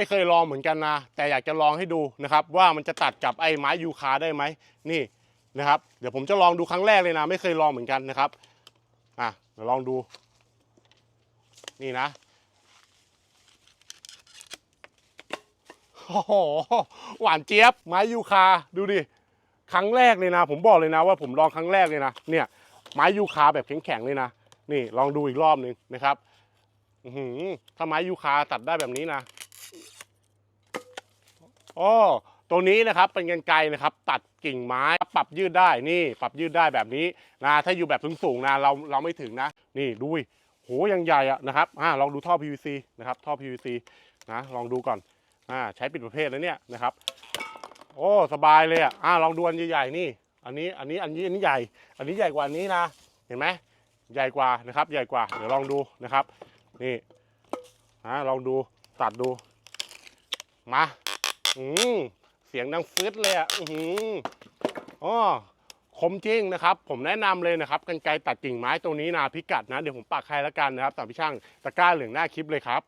ไม่เคยลองเหมือนกันนะแต่อยากจะลองให้ดูนะครับ ว่ามันจะตัดกับไอ้ไม้ยูคาได้ไหมนี่นะครับ เดี๋ยวผมจะลองดูครั้งแรกเลยนะ ไม่เคยลองเหมือนกันนะครับอะเดี๋ยวลองดู นี่นะโอ้โหหวานเจี๊ยบไม้ยูคาดูดิครั้งแรกเลยนะ ผมบอกเลยนะว่าผมลองครั้งแรกเลยนะเนี่ย ไม้ยูคาแบบแข็งๆเลยนะนี่ลองดูอีกรอบหนึ่งนะครับอื้อหือถ้าไม้ยูคาตัดได้แบบนี้นะ อ๋อตัวนี้นะครับเป็นกันไกรนะครับ ตัดกิ่งไม้ปรับยืดได้นี่ปรับยืดได้แบบนี้นะถ้าอยู่แบบสูงๆนะเราเราไม่ถึงนะ นี่ดูดิโหยังใหญ่อะนะครับอ่าลองดูท่อ PVC นะครับท่อ PVC นะลองดูก่อนอ่าใช้ปิดประเภทแล้วเนี่ยนะครับ โอ้สบายเลยอะอ่าลองดูอันใหญ่ๆนี่ อันนี้อันนี้อันนี้อันนี้ใหญ่ อันนี้ใหญ่กว่าอันนี้นะ เห็นไหมใหญ่กว่านะครับ ใหญ่กว่าเดี๋ยวลองดูนะครับ นี่นะลองดูตัดดูมา อืมเสียงดังฟึดเลยอะอืมอ๋อคมจริงนะครับ ผมแนะนำเลยนะครับกันไกรตัดกิ่งไม้ตัวนี้นะพิกัดนะ เดี๋ยวผมปักใครละกันนะครับสามพี่ช่างตะกร้าเหลืองหน้าคลิปเลยครับ